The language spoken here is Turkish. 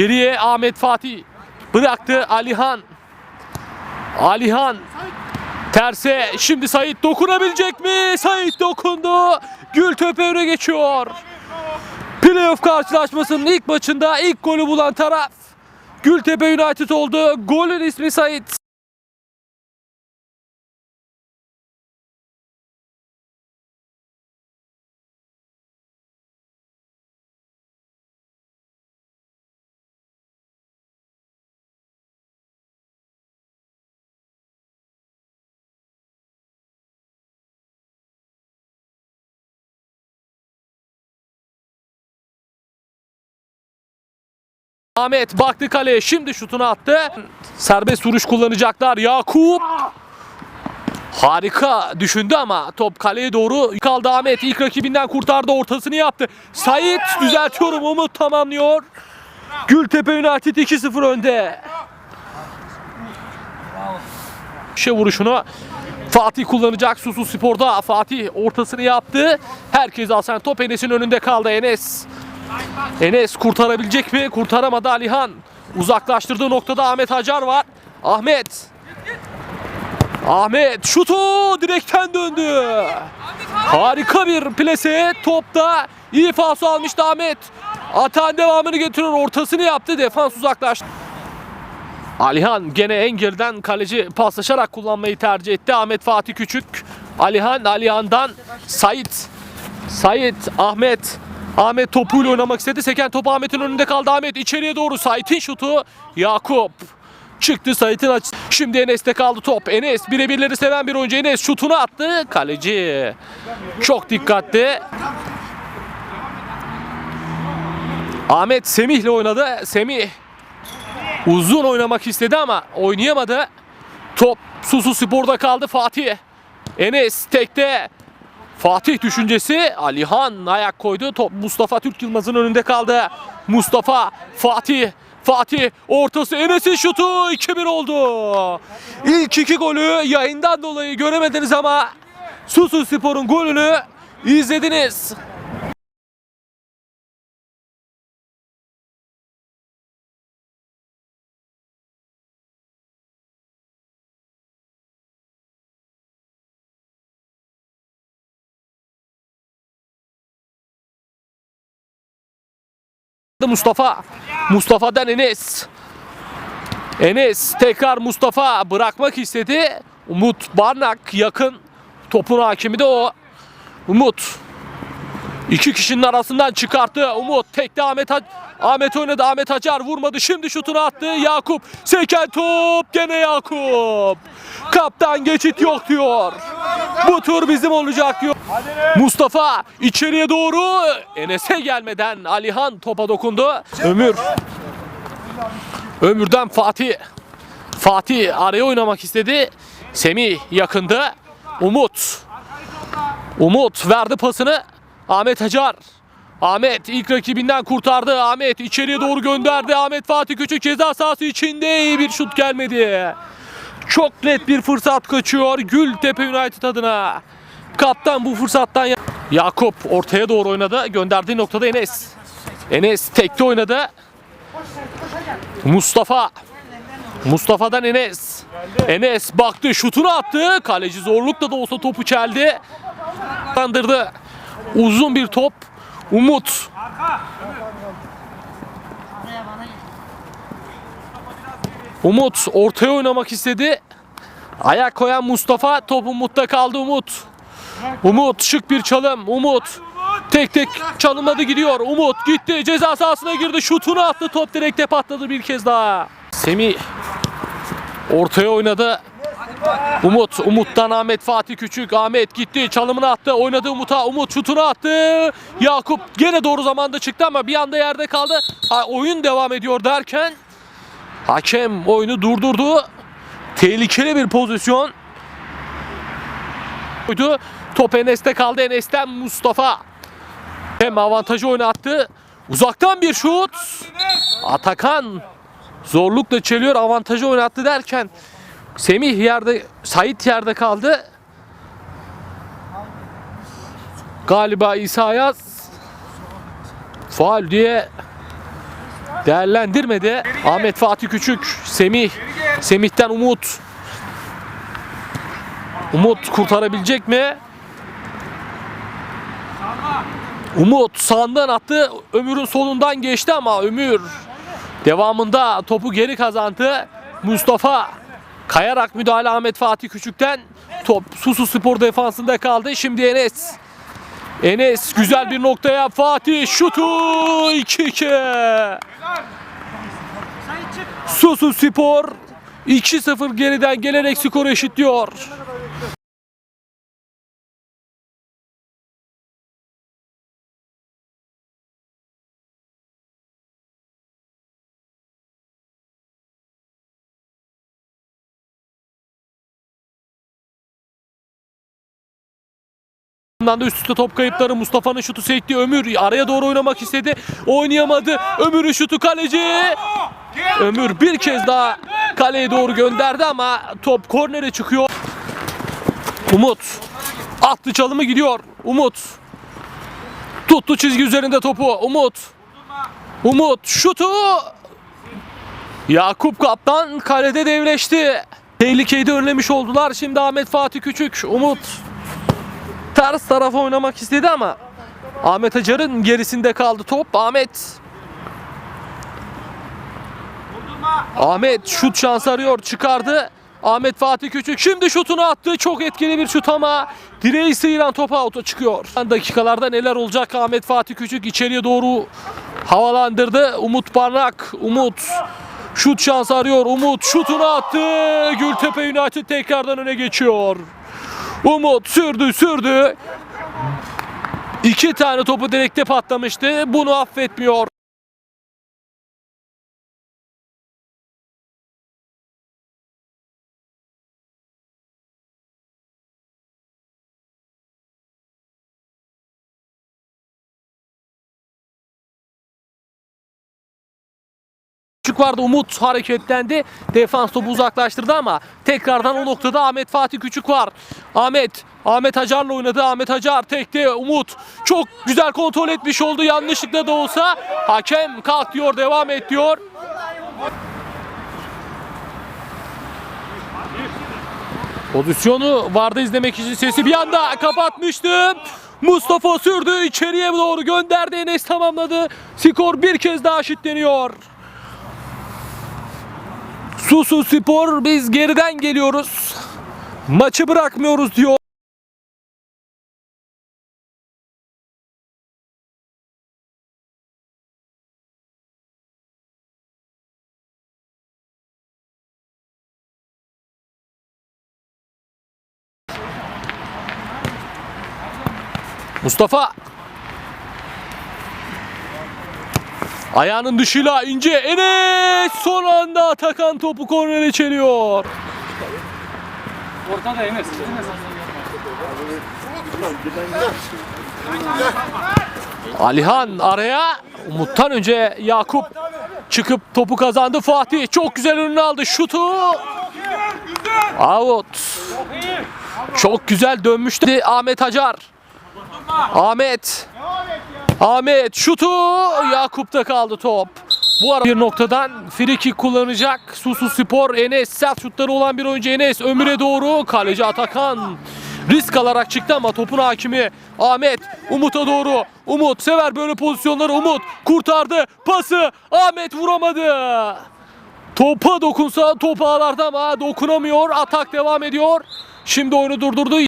Geriye Ahmet Fatih bıraktı Alihan. Alihan terse şimdi Sait dokunabilecek mi? Sait dokundu. Gültepe öne geçiyor. Playoff karşılaşmasının ilk maçında ilk golü bulan taraf Gültepe United oldu. Golün ismi Sait. Ahmet baktı kaleye şimdi şutunu attı. Serbest vuruş kullanacaklar. Yakup Harika düşündü ama top kaleye doğru kaldı Ahmet. İlk rakibinden kurtardı ortasını yaptı. Sait düzeltiyorum Umut tamamlıyor. Gültepe United 2-0 önde. Şe vuruşunu Fatih kullanacak Susu Spor'da. Fatih ortasını yaptı. Herkes alsan top Enes'in önünde kaldı Enes. Enes kurtarabilecek mi? Kurtaramadı Alihan. Uzaklaştırdığı noktada Ahmet Hacar var. Ahmet. Ahmet şutu direkten döndü. Harika bir plase topta iyi falso almıştı Ahmet. Atan devamını getiriyor ortasını yaptı defans uzaklaştı. Alihan gene en geriden kaleci paslaşarak kullanmayı tercih etti. Ahmet Fatih Küçük. Alihan, Alihan'dan Sait. Sait, Ahmet. Ahmet topuyla oynamak istedi. Seken top Ahmet'in önünde kaldı. Ahmet içeriye doğru Sait'in şutu. Yakup. Çıktı Sait'in aç. Şimdi Enes'te kaldı top. Enes birebirleri seven bir oyuncu. Enes şutunu attı. Kaleci. Çok dikkatli. Ahmet Semih'le oynadı. Semih uzun oynamak istedi ama oynayamadı. Top Susu Spor'da kaldı Fatih. Enes tekte. Fatih düşüncesi Alihan ayak koydu. Top Mustafa Türk Yılmaz'ın önünde kaldı. Mustafa Fatih Fatih ortası Enes'in şutu 2-1 oldu. İlk iki golü yayından dolayı göremediniz ama Susu Spor'un golünü izlediniz. Mustafa. Mustafa'dan Enes. Enes tekrar Mustafa bırakmak istedi. Umut Barnak yakın. Topun hakimi de o. Umut. İki kişinin arasından çıkarttı. Umut tekte Ahmet Ha- Ahmet oynadı. Ahmet Hacar vurmadı. Şimdi şutunu attı. Yakup. Seken top. Gene Yakup. Kaptan geçit yok diyor. Bu tur bizim olacak diyor. Mustafa içeriye doğru Enes'e gelmeden Alihan topa dokundu. Ömür. Ömür'den Fatih. Fatih araya oynamak istedi. Semih yakındı. Umut. Umut verdi pasını. Ahmet Hacar. Ahmet ilk rakibinden kurtardı. Ahmet içeriye doğru gönderdi. Ahmet Fatih Küçük ceza sahası içinde iyi bir şut gelmedi. Çok net bir fırsat kaçıyor Gültepe United adına. Kaptan bu fırsattan ya- Yakup ortaya doğru oynadı. Gönderdiği noktada Enes. Enes tekte oynadı. Mustafa. Mustafa'dan Enes. Enes baktı şutunu attı. Kaleci zorlukla da olsa topu çeldi. Kandırdı. Uzun bir top. Umut. Umut ortaya oynamak istedi. Ayak koyan Mustafa top Umut'ta kaldı Umut. Umut şık bir çalım. Umut tek tek çalımladı gidiyor. Umut gitti ceza sahasına girdi. Şutunu attı. Top direkte patladı bir kez daha. Semih ortaya oynadı. Umut, Umut'tan Ahmet Fatih Küçük. Ahmet gitti, çalımını attı. Oynadı Umut'a. Umut şutunu attı. Yakup gene doğru zamanda çıktı ama bir anda yerde kaldı. Oyun devam ediyor derken hakem oyunu durdurdu. Tehlikeli bir pozisyon. Top Enes'te kaldı. Enes'ten Mustafa. Hem avantajı oynattı. Uzaktan bir şut. Atakan zorlukla çeliyor. Avantajı oynattı derken Semih yerde, Sait yerde kaldı. Galiba İsa Ayaz faal diye değerlendirmedi. Ahmet Fatih Küçük, Semih, Semih'ten Umut. Umut kurtarabilecek mi? Umut sağından attı. Ömür'ün solundan geçti ama Ömür devamında topu geri kazandı. Mustafa kayarak müdahale Ahmet Fatih Küçük'ten top Susu Spor defansında kaldı. Şimdi Enes. Enes güzel bir noktaya Fatih şutu 2-2. Susu Spor 2-0 geriden gelerek skoru eşitliyor. Bundan da üst üste top kayıpları. Mustafa'nın şutu sekti Ömür araya doğru oynamak istedi. Oynayamadı. Ömür'ün şutu kaleci Ömür bir kez daha kaleye doğru gönderdi ama top kornere çıkıyor. Umut attı çalımı gidiyor. Umut tuttu çizgi üzerinde topu. Umut Umut şutu. Yakup Kaptan kalede devleşti. Tehlikeyi de önlemiş oldular. Şimdi Ahmet Fatih Küçük Umut ters tarafa oynamak istedi ama Ahmet Acar'ın gerisinde kaldı top. Ahmet Ahmet şut şansı arıyor çıkardı. Ahmet Fatih Küçük şimdi şutunu attı. Çok etkili bir şut ama direği sıyıran top out'a çıkıyor. Dakikalarda neler olacak Ahmet Fatih Küçük içeriye doğru havalandırdı. Umut Barnak, Umut şut şansı arıyor. Umut şutunu attı. Gültepe United tekrardan öne geçiyor. Umut sürdü sürdü. İki tane topu direkte patlamıştı. Bunu affetmiyor. Küçük vardı Umut hareketlendi. Defans topu uzaklaştırdı ama tekrardan o noktada Ahmet Fatih Küçük var. Ahmet Ahmet Hacar'la oynadı. Ahmet Hacar tekte Umut çok güzel kontrol etmiş oldu. Yanlışlıkla da olsa hakem kalk diyor devam et diyor. Pozisyonu vardı izlemek için sesi bir anda kapatmıştım. Mustafa sürdü içeriye doğru gönderdi Enes tamamladı. Skor bir kez daha eşitleniyor. Susu Spor biz geriden geliyoruz. Maçı bırakmıyoruz diyor. Mustafa Ayağının dışıyla ince Enes son anda Atakan topu kornere çeliyor. Ortada Enes. Alihan araya Umut'tan önce Yakup çıkıp topu kazandı. Fatih çok güzel önüne aldı. Şutu out. Çok güzel dönmüştü Ahmet Hacar. Ahmet. Ahmet şutu Yakup'ta kaldı top. Bu ara bir noktadan free kullanacak Susu Spor. Enes sert şutları olan bir oyuncu Enes Ömür'e doğru kaleci Atakan risk alarak çıktı ama topun hakimi Ahmet Umut'a doğru. Umut sever böyle pozisyonları Umut kurtardı pası Ahmet vuramadı. Topa dokunsa top ağlarda ama dokunamıyor. Atak devam ediyor. Şimdi oyunu durdurdu.